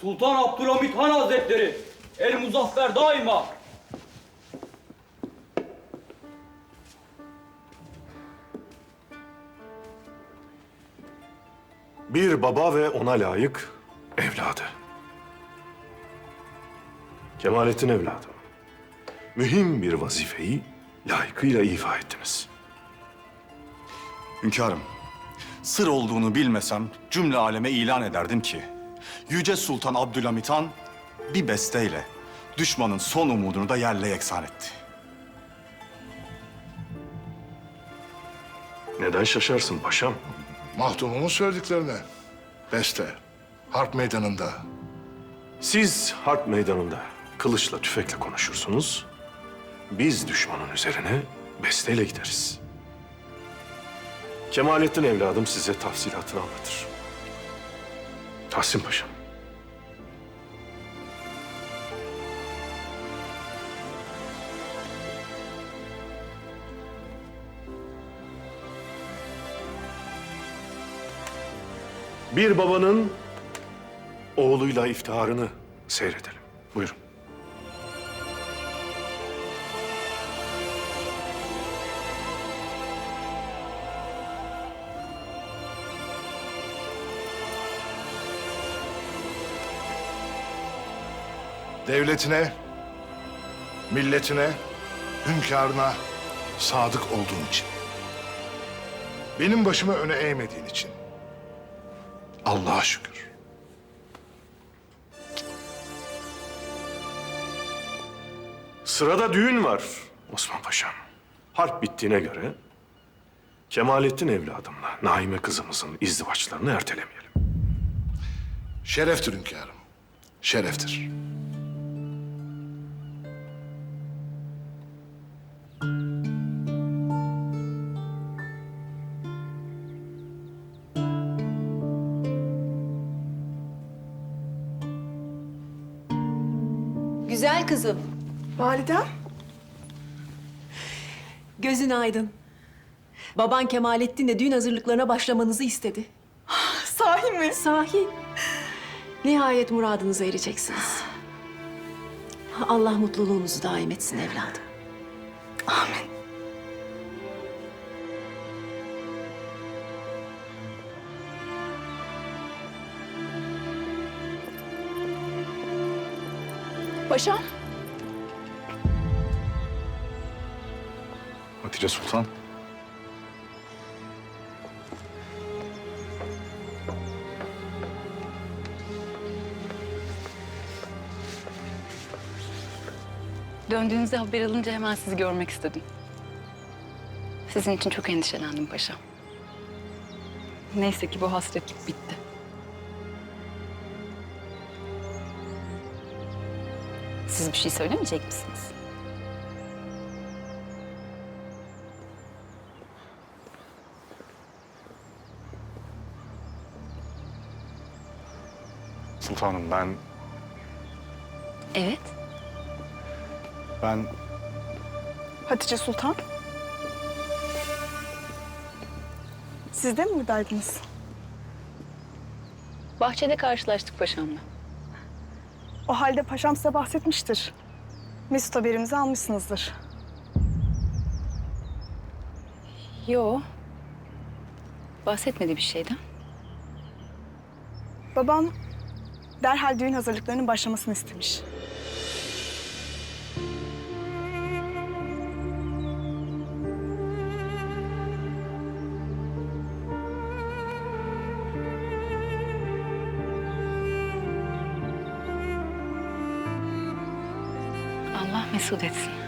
Sultan Abdülhamit Han Hazretleri, El Muzaffer daima. Bir baba ve ona layık evladı. Kemalettin evladım. Mühim bir vazifeyi layıkıyla ifa ettiniz. Hünkârım, sır olduğunu bilmesem cümle aleme ilan ederdim ki... Yüce Sultan Abdülhamit Han bir besteyle düşmanın son umudunu da yerle yeksan etti. Neden şaşarsın paşam? Mahdumumun söylediklerine. Beste, harp meydanında. Siz harp meydanında kılıçla tüfekle konuşursunuz. Biz düşmanın üzerine besteyle gideriz. Kemalettin evladım size tafsilatını anlatır. Tahsin Paşam. Bir babanın oğluyla iftiharını seyredelim. Buyurun. Devletine, milletine, hünkârına sadık olduğun için. Benim başımı öne eğmediğin için. Allah'a şükür. Sırada düğün var Osman Paşam. Harp bittiğine göre Kemalettin evladımla Naime kızımızın izdivaçlarını ertelemeyelim. Şereftir hünkârım. Şereftir. Güzel kızım. Validem? Gözün aydın. Baban Kemalettin de düğün hazırlıklarına başlamanızı istedi. Sahi mi? Sahi. Nihayet muradınıza ereceksiniz. Allah mutluluğunuzu daim etsin evladım. Amin. Paşam, Hatice Sultan. Döndüğünüzde haber alınca hemen sizi görmek istedim. Sizin için çok endişelendim paşam. Neyse ki bu hasretlik bitti. Siz bir şey söylemeyecek misiniz? Sultanım ben, Evet. ben Hatice Sultan. Siz de mi buradaydınız? Bahçede karşılaştık paşamla. O halde paşam size bahsetmiştir. Mesut haberimizi almışsınızdır. Yo. Bahsetmedi bir şeyden. Baban derhal düğün hazırlıklarının başlamasını istemiş. Allah mesut etsin.